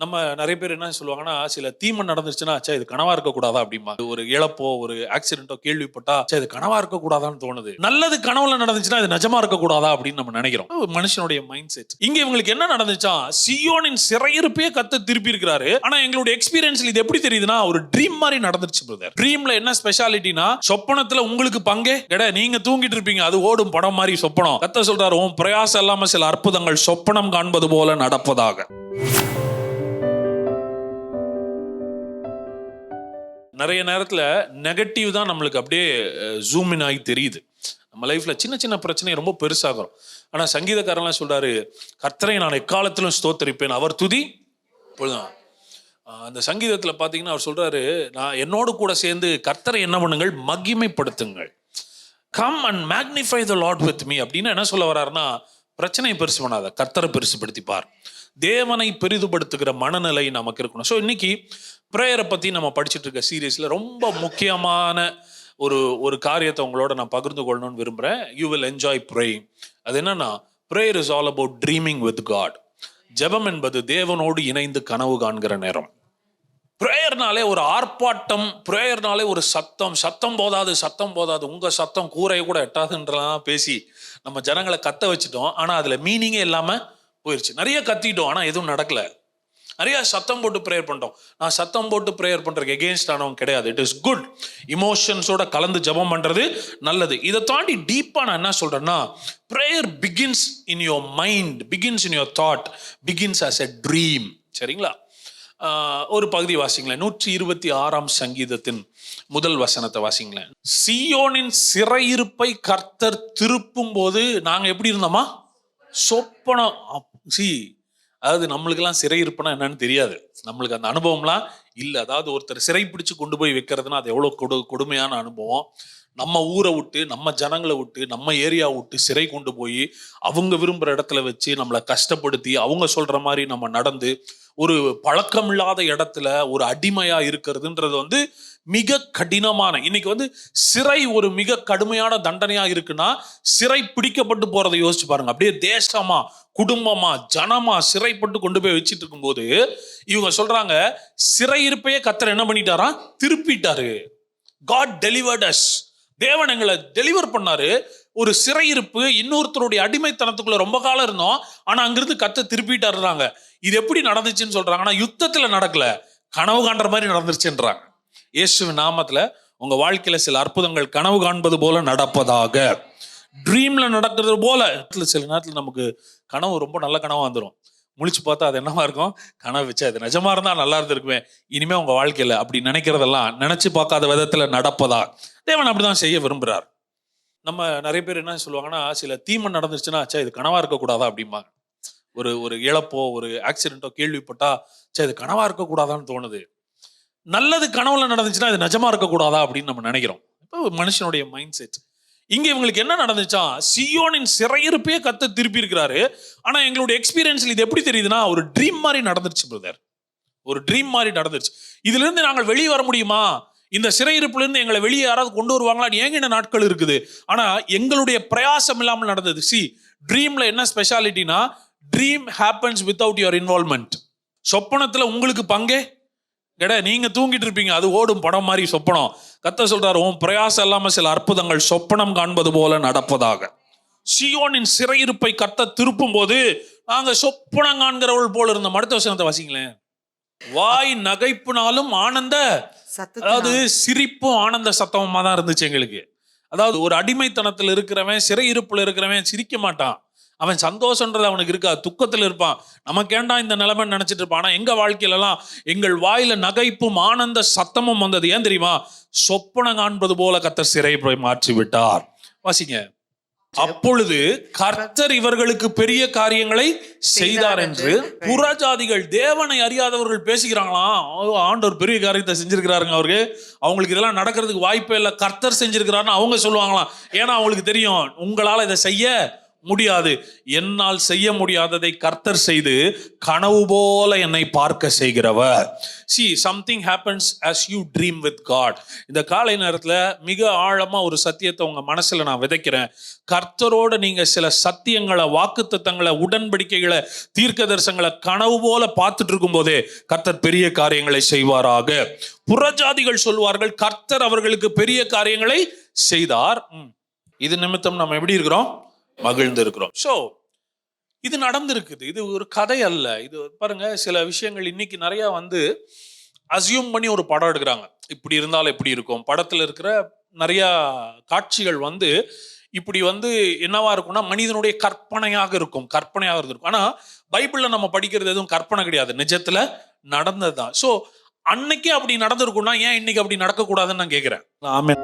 நம்ம நிறைய பேர் என்ன சொல்லுவாங்கன்னா சில தீமை நடந்துச்சுன்னா சே இது கனவா இருக்க கூடாதா அப்படிமா ஒரு இழப்போ ஒரு ஆக்சிடென்ட்டோ கேள்விப்பட்டா சே இது கனவா இருக்க கூடாதான்னு தோணுது. நல்லது கனவுல நடந்துச்சுன்னா இது நிஜமா இருக்க கூடாதா அப்படின்னு நம்ம நினைக்கிறோம். ஒரு மனுஷனுடைய மைண்ட் செட் இங்க இவங்களுக்கு என்ன நடந்துச்சா சியோனின் சிறையிருப்பே கத்த திருப்பி இருக்கிறாரு ஆனா எங்களுடைய எக்ஸ்பீரியன்ஸ்ல இது எப்படி தெரியுதுன்னா ஒரு ட்ரீம் மாதிரி நடந்துருச்சு பிரதர் ட்ரீம்ல என்ன ஸ்பெஷாலிட்டினா சொப்பனத்துல உங்களுக்கு பங்கே. கிடையாது நீங்க தூங்கிட்டு இருப்பீங்க அது ஓடும் படம் மாதிரி சொப்பனம். கத்த சொல்றாரு உன் பிரயாசம் இல்லாம சில அற்புதங்கள் சொப்பனம் காண்பது போல நடப்பதாக. நிறைய நேரத்தில் நெகட்டிவ் தான் நம்மளுக்கு அப்படியே ஜூம் இன் ஆகி தெரியுது. நம்ம லைஃப்பில் சின்ன சின்ன பிரச்சனை ரொம்ப பெருசாகிறோம். ஆனால் சங்கீதக்காரன்லாம் சொல்கிறாரு கர்த்தரை நான் எக்காலத்திலும் ஸ்தோத்தரிப்பேன். அவர் துதி. இப்பொழுதுதான். அந்த சங்கீதத்தில் பார்த்தீங்கன்னா அவர் சொல்கிறாரு நான் என்னோடு கூட சேர்ந்து கர்த்தரை என்ன பண்ணுங்கள்? மகிமைப்படுத்துங்கள். Come and magnify the Lord with me அப்படின்னு என்ன சொல்ல வர்றாருன்னா பிரச்சனையை பெருசு பண்ணாத கர்த்தரை பெருசுப்படுத்திப்பார் தேவனை பெரிதுபடுத்துகிற மனநிலை நமக்கு இருக்கணும். ஸோ இன்னைக்கு ப்ரேயரை பற்றி நம்ம படிச்சுட்டு இருக்க சீரியஸில் ரொம்ப முக்கியமான ஒரு ஒரு காரியத்தை உங்களோட நான் பகிர்ந்து கொள்ளணும்னு விரும்புகிறேன் யூ வில் என்ஜாய் ப்ரேயிங் அது என்னன்னா prayer is all about dreaming with God ஜெபம் என்பது தேவனோடு இணைந்து கனவு காண்கிற நேரம். ப்ரேயர்னாலே ஒரு ஆர்ப்பாட்டம் ப்ரேயர்னாலே ஒரு சத்தம் சத்தம் போதாது சத்தம் போதாது. உங்கள் சத்தம் கூரையை கூட எட்டாதுன்றலாம் பேசி நம்ம ஜனங்களை கத்த வச்சுட்டோம். ஆனால் அதில் மீனிங்கே இல்லாமல் போயிடுச்சு நிறைய கத்திட்டோம் ஆனால் எதுவும் நடக்கல. நிறைய சத்தம் போட்டு ப்ரேயர் பண்ணிட்டோம். நான் சத்தம் போட்டு ப்ரேயர் பண்ணுறதுக்கு எகேன்ஸ்ட் ஆனவங்க கிடையாது. இட் இஸ் குட் இமோஷன்ஸோட கலந்து ஜெபம் பண்ணுறது நல்லது. இதை தாண்டி டீப்பாக நான் என்ன சொல்கிறேன்னா prayer begins in your mind begins in your thought begins as a dream சரிங்களா? ஒரு பகுதி வாசிங்களேன். நூற்றி இருபத்தி ஆறாம் சங்கீதத்தின் முதல் வசனத்தை வாசிங்களேன். சியோனின் சிறையிருப்பை கர்த்தர் திருப்பும் போது நாங்கள் எப்படி இருந்தோமா? சொப்பனம். சி அதாவது நம்மளுக்கெல்லாம் சிறை இருப்புனா என்னன்னு தெரியாது. நம்மளுக்கு அந்த அனுபவம்லாம் இல்லை. அதாவது ஒருத்தர் சிறை பிடிச்சு கொண்டு போய் வைக்கிறதுனா அது எவ்வளோ கொடு கொடுமையான அனுபவம். நம்ம ஊரை விட்டு நம்ம ஜனங்களை விட்டு நம்ம ஏரியா விட்டு சிறை கொண்டு போய் அவங்க விரும்புகிற இடத்துல வச்சு நம்மளை கஷ்டப்படுத்தி அவங்க சொல்ற மாதிரி நம்ம நடந்து ஒரு பழக்கமில்லாத இடத்துல ஒரு அடிமையா இருக்கிறதுன்றது வந்து மிக கடினமான இன்னைக்கு வந்து சிறை ஒரு மிக கடுமையான தண்டனையா இருக்குன்னா சிறை பிடிக்கப்பட்டு போறதை யோசிச்சு பாருங்க. அப்படியே தேசமா குடும்பமா ஜனமா சிறைப்பட்டு கொண்டு போய் வச்சிட்டு இருக்கும்போது இவங்க சொல்றாங்க சிறையிருப்பையே கத்தர் என்ன பண்ணிட்டாரா? திருப்பிட்டாரு. காட் டெலிவர்ட் அஸ் தேவன் எங்களை டெலிவர் பண்ணாரு. ஒரு சிறையிருப்பு இன்னொருத்தருடைய அடிமைத்தனத்துக்குள்ள ரொம்ப காலம் இருந்தோம். ஆனா அங்கிருந்து கத்த திருப்பிட்டாருறாங்க இது எப்படி நடந்துச்சுன்னு சொல்றாங்க. ஆனா யுத்தத்துல நடக்கல. கனவு காண்ற மாதிரி நடந்துருச்சுன்றாங்க. இயேசுவின் நாமத்துல உங்க வாழ்க்கையில சில அற்புதங்கள் கனவு காண்பது போல நடப்பதாக. ட்ரீம்ல நடக்கிறது போல. சில நேரத்தில் நமக்கு கனவு ரொம்ப நல்ல கனவா வந்துடும் முழிச்சு பார்த்தா அது என்னவா இருக்கும்? கனவு வச்சு அது நிஜமா இருந்தா நல்லா இருந்திருக்குமே. இனிமே உங்க வாழ்க்கையில அப்படி நினைக்கிறதெல்லாம் நினைச்சு பார்க்காத விதத்துல நடப்பதா? தேவன் அப்படிதான் செய்ய விரும்புறார். நம்ம நிறைய பேர் என்ன சொல்லுவாங்கன்னா சில தீமை நடந்துச்சுன்னா சே இது கனவா இருக்கக்கூடாதா அப்படிம்பாங்க. ஒரு ஒரு இழப்போ ஒரு ஆக்சிடென்ட்டோ கேள்விப்பட்டா சே இது கனவா இருக்கக்கூடாதான்னு தோணுது. நல்லது கனவுல நடந்துச்சுன்னா இது நிஜமா இருக்கக்கூடாதா அப்படின்னு நம்ம நினைக்கிறோம். இப்போ மனுஷனுடைய மைண்ட் செட் இங்கே இவங்களுக்கு என்ன நடந்துச்சா? சியோனின் சிறையிருப்பே கத்த திருப்பி இருக்கிறாரு ஆனால் எங்களுடைய எக்ஸ்பீரியன்ஸில் இது எப்படி தெரியுதுன்னா ஒரு ட்ரீம் மாதிரி நடந்துருச்சு பிரதர் ஒரு ட்ரீம் மாதிரி நடந்துருச்சு. இதுலேருந்து நாங்கள் வெளியே வர முடியுமா? இந்த சிறையிருப்புலேருந்து எங்களை வெளியே யாராவது கொண்டு வருவாங்களான்னு ஏங்கின நாட்கள் இருக்குது? ஆனால் எங்களுடைய பிரயாசம் இல்லாமல் நடந்தது. சி ட்ரீமில் என்ன ஸ்பெஷாலிட்டினா dream happens without your involvement சொப்பனத்தில் உங்களுக்கு பங்கே கிடையாது நீங்க தூங்கிட்டு இருப்பீங்க. அது ஓடும் படம் மாதிரி சொப்பனம். கத்த சொல்றாரு உன் பிரயாசம் இல்லாம சில அற்புதங்கள் சொப்பனம் காண்பது போல நடப்பதாக. சியோனின் சிறையிருப்பை கத்த திருப்பும் போது நாங்க சொப்பனம் காண்கிறவள் போல இருந்த அடுத்த வசனத்தை வாசிங்களேன். வாய் நகைப்புனாலும் ஆனந்த அதாவது சிரிப்பும் ஆனந்த சத்தமுமா தான் இருந்துச்சு எங்களுக்கு. அதாவது ஒரு அடிமைத்தனத்தில் இருக்கிறவன் சிறையிருப்புல இருக்கிறவன் சிரிக்க மாட்டான். அவன் சந்தோஷன்றது அவனுக்கு இருக்கா. துக்கத்தில் இருப்பான். நமக்கேண்டா இந்த நிலைமை நினைச்சிட்டு இருப்பான். ஆனால் எங்க வாழ்க்கையிலலாம் எங்கள் வாயில நகைப்பும் ஆனந்த சத்தமும் வந்தது. ஏன் தெரியுமா? சொப்பன காண்பது போல கத்தர் சிறை மாற்றி விட்டார் வாசிங்க. அப்பொழுது கர்த்தர் இவர்களுக்கு பெரிய காரியங்களை செய்தார் என்று புறஜாதிகள் தேவனை அறியாதவர்கள் பேசிக்கிறாங்களாம் ஆண்டவர் பெரிய காரியத்தை செஞ்சிருக்கிறாருங்க அவருக்கு அவங்களுக்கு இதெல்லாம் நடக்கிறதுக்கு வாய்ப்பே இல்லை. கர்த்தர் செஞ்சிருக்கிறாருன்னு அவங்க சொல்லுவாங்களாம். ஏன்னா அவங்களுக்கு தெரியும் உங்களால இதை செய்ய முடியாது. என்னால் செய்ய முடியாததை கர்த்தர் செய்து கனவு போல என்னை பார்க்க செய்கிறவர். See something happens as you dream with God இந்த காலை நேரத்தில் மிக ஆழமாக ஒரு சத்தியத்தை உங்கள் மனசில் நான் விதைக்கிறேன். கர்த்தரோட நீங்கள் சில சத்தியங்களை வாக்குத்தத்தங்களை உடன்படிக்கைகளை தீர்க்க தரிசனங்களை கனவு போல பார்த்துட்டு இருக்கும் போதே கர்த்தர் பெரிய காரியங்களை செய்வாராக. புறஜாதிகள் சொல்வார்கள் கர்த்தர் அவர்களுக்கு பெரிய காரியங்களை செய்தார். ம். இது நிமித்தம் நம்ம எப்படி இருக்கிறோம்? மகிழ்ந்து இருக்கிறோம் ஸோ இது நடந்திருக்குது. இது ஒரு கதை அல்ல. இது பாருங்க சில விஷயங்கள் இன்னைக்கு நிறைய வந்து அசியூம் பண்ணி ஒரு படம் எடுக்கிறாங்க. இப்படி இருந்தால் எப்படி இருக்கும்? படத்தில் இருக்கிற நிறையா காட்சிகள் வந்து இப்படி வந்து என்னவா இருக்கும்னா மனிதனுடைய கற்பனையாக இருக்கும். கற்பனையாக இருக்கும் ஆனால் பைபிளில் நம்ம படிக்கிறது எதுவும் கற்பனை கிடையாது. நிஜத்துல நடந்ததுதான். ஸோ அன்னைக்கே அப்படி நடந்திருக்கும்னா ஏன் இன்னைக்கு அப்படி நடக்கக்கூடாதுன்னு நான் கேட்குறேன் ஆமே